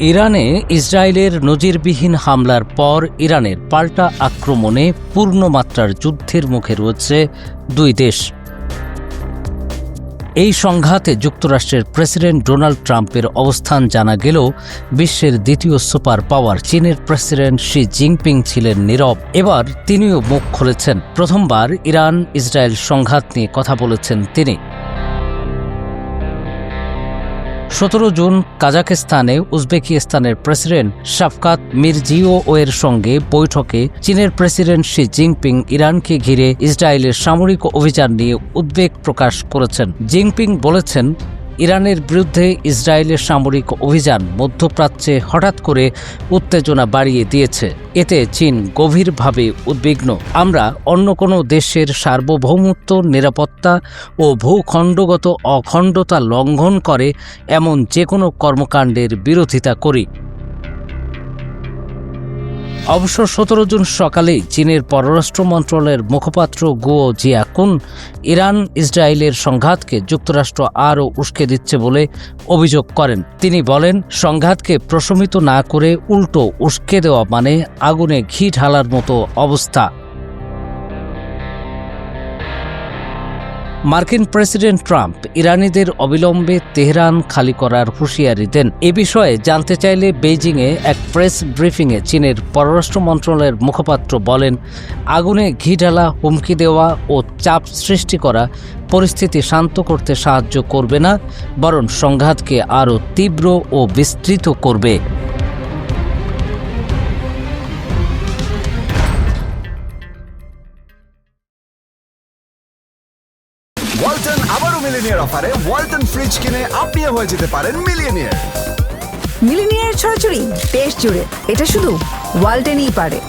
ইরানে ইসরায়েলের নজিরবিহীন হামলার পর ইরানের পাল্টা আক্রমণে পূর্ণমাত্রার যুদ্ধের মুখে রয়েছে দুই দেশ। এই সংঘাতে যুক্তরাষ্ট্রের প্রেসিডেন্ট ডোনাল্ড ট্রাম্পের অবস্থান জানা গেলেও বিশ্বের দ্বিতীয় সুপার পাওয়ার চীনের প্রেসিডেন্ট শি জিনপিং ছিলেন নীরব। এবার তিনিও মুখ খুলেছেন। প্রথমবার ইরান ইসরায়েল সংঘাত নিয়ে কথা বলেছেন তিনি। সতেরো জুন কাজাকিস্তানে উজবেকিস্তানের প্রেসিডেন্ট শাফকাত মির্জিও এর সঙ্গে বৈঠকে চীনের প্রেসিডেন্ট শি জিনপিং ইরানকে ঘিরে ইসরায়েলের সামরিক অভিযান নিয়ে উদ্বেগ প্রকাশ করেছেন। জিনপিং বলেছেন ইরানের বিরুদ্ধে ইসরায়েলের সামরিক অভিযান মধ্যপ্রাচ্যে হঠাৎ করে উত্তেজনা বাড়িয়ে দিয়েছে। এতে চীন গভীরভাবে উদ্বিগ্ন। আমরা অন্য কোনো দেশের সার্বভৌমত্ব, নিরাপত্তা ও ভূখণ্ডগত অখণ্ডতা লঙ্ঘন করে এমন যে কোনো কর্মকাণ্ডের বিরোধিতা করি। অবশ্য সতেরো জুন সকালেই চীনের পররাষ্ট্র মন্ত্রণালয়ের মুখপাত্র গুও জিয়াকুন ইরান ইসরায়েলের সংঘাতকে যুক্তরাষ্ট্র আরও উস্কে দিচ্ছে বলে অভিযোগ করেন। তিনি বলেন, সংঘাতকে প্রশমিত না করে উল্টো উস্কে দেওয়া মানে আগুনে ঘি ঢালার মতো অবস্থা। মার্কিন প্রেসিডেন্ট ট্রাম্প ইরানিদের অবিলম্বে তেহরান খালি করার হুঁশিয়ারি দেন। এ বিষয়ে জানতে চাইলে বেইজিংয়ে এক প্রেস ব্রিফিংয়ে চীনের পররাষ্ট্র মন্ত্রণালয়ের মুখপাত্র বলেন, আগুনে ঘি ঢালা, হুমকি দেওয়া ও চাপ সৃষ্টি করা পরিস্থিতি শান্ত করতে সাহায্য করবে না, বরং সংঘাতকে আরও তীব্র ও বিস্তৃত করবে। ওয়ালটন আবারও মিলিনিয়ার অফারে ওয়ালটন ফ্রিজ কিনে আপনিও হয়ে যেতে পারেন মিলিনিয়ার। মিলিনিয়ার ছড়াছড়ি দেশ জুড়ে। এটা শুধু ওয়ালটেনই পারে।